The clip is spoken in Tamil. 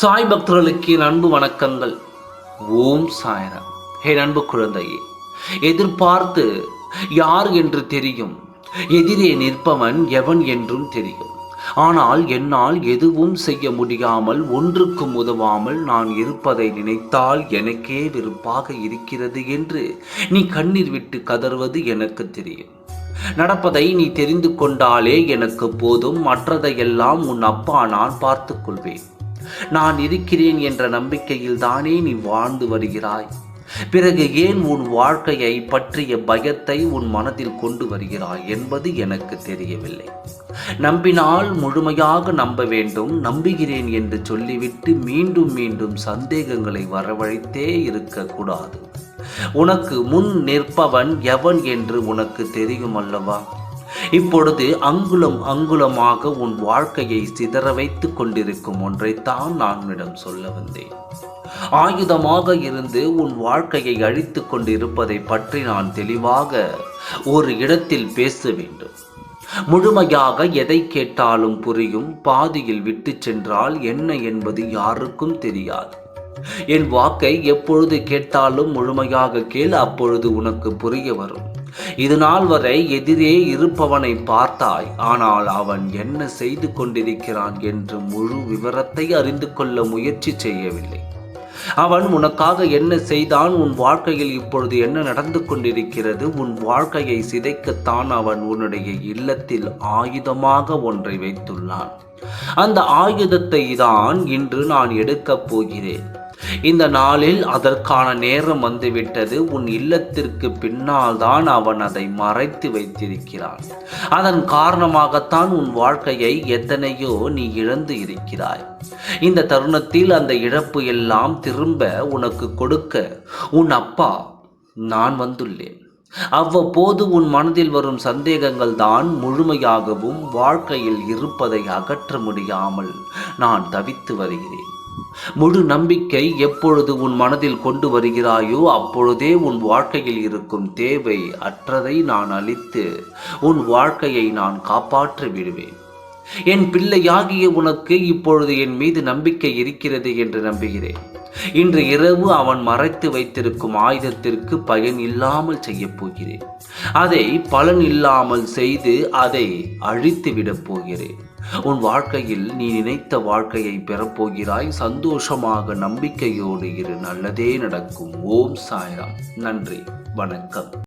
சாய் பக்தர்களுக்கு அன்பு வணக்கங்கள். ஓம் சாய்ராம். ஹே அன்பு குழந்தையே எதிர்பார்த்து யார் என்று தெரியும். எதிரே நிற்பவன் எவன் என்றும் தெரியும். ஆனால் என்னால் எதுவும் செய்ய முடியாமல் ஒன்றுக்கும் உதவாமல் நான் இருப்பதை நினைத்தால் எனக்கே வெறுப்பாக இருக்கிறது என்று நீ கண்ணீர் விட்டு கதறுவது எனக்கு தெரியும். நடப்பதை நீ தெரிந்து கொண்டாலே எனக்கு போதும். மற்றதையெல்லாம் உன் அப்பா நான் பார்த்துக்கொள்வேன். நான் இருக்கிறேன் என்ற நம்பிக்கையில் தானே நீ வாழ்ந்து வருகிறாய். பிறகு ஏன் உன் வாழ்க்கையை பற்றிய பயத்தை உன் மனதில் கொண்டு வருகிறாய் என்பது எனக்கு தெரியவில்லை. நம்பினால் முழுமையாக நம்ப வேண்டும் நம்புகிறேன் என்று சொல்லிவிட்டு மீண்டும் மீண்டும் சந்தேகங்களை வரவழைத்தே இருக்கக்கூடாது. உனக்கு முன் நிற்பவன் எவன் என்று உனக்கு தெரியும் அல்லவா? இப்பொழுது அங்குலம் அங்குலமாக உன் வாழ்க்கையை சிதற வைத்துக் கொண்டிருக்கும் ஒன்றைத்தான் நான் உன்னிடம் சொல்ல வந்தேன். ஆயுதமாக இருந்து உன் வாழ்க்கையை அழித்துக் கொண்டிருப்பதை பற்றி நான் தெளிவாக ஒரு இடத்தில் பேச வேண்டும். முழுமையாக எதை கேட்டாலும் புரியும் பாதியில் விட்டு சென்றால் என்ன என்பது யாருக்கும் தெரியாது. என் வாக்கை எப்பொழுது கேட்டாலும் முழுமையாக கேள் அப்பொழுது உனக்கு புரிய வரும். இது நாள் வரை எதிரே இருப்பவனை பார்த்தாய். ஆனால் அவன் என்ன செய்து கொண்டிருக்கிறான் என்று முழு விவரத்தை அறிந்து கொள்ள முயற்சி செய்யவில்லை. அவன் உனக்காக என்ன செய்தான்? உன் வாழ்க்கையில் இப்பொழுது என்ன நடந்து கொண்டிருக்கிறது? உன் வாழ்க்கையை சிதைக்கத்தான் அவன் உன்னுடைய இல்லத்தில் ஆயுதமாக ஒன்றை வைத்துள்ளான். அந்த ஆயுதத்தை தான் இன்று நான் எடுக்கப் போகிறேன். இந்த நாளில் அதற்கான நேரம் வந்துவிட்டது. உன் இல்லத்திற்கு பின்னால் தான் அவன் அதை மறைத்து வைத்திருக்கிறான். அதன் காரணமாகத்தான் உன் வாழ்க்கையை எத்தனையோ நீ இழந்து இருக்கிறாய். இந்த தருணத்தில் அந்த இழப்பு எல்லாம் திரும்ப உனக்கு கொடுக்க உன் அப்பா நான் வந்துள்ளேன். அவ்வப்போது உன் மனதில் வரும் சந்தேகங்கள் தான் முழுமையாகவும் வாழ்க்கையில் இருப்பதை அகற்ற முடியாமல் நான் தவித்து வருகிறேன். முழு நம்பிக்கை எப்பொழுது உன் மனதில் கொண்டு வருகிறாயோ அப்பொழுதே உன் வாழ்க்கையில் இருக்கும் தேவை அற்றதை நான் அளித்து உன் வாழ்க்கையை நான் காப்பாற்றி விடுவேன். என் பிள்ளையாகிய உனக்கு இப்பொழுது என் மீது நம்பிக்கை இருக்கிறது என்று நம்புகிறேன். இன்று இரவு அவன் மறைத்து வைத்திருக்கும் ஆயுதத்திற்கு பயன் இல்லாமல் செய்யப் போகிறேன். அதை பலன் இல்லாமல் செய்து அதை அழித்து விடப் போகிறேன். உன் வாழ்க்கையில் நீ நினைத்த வாழ்க்கையை பெறப்போகிறாய் சந்தோஷமாக நம்பிக்கையோடு இரு. நல்லதே நடக்கும். ஓம் சாய்ராம். நன்றி. வணக்கம்.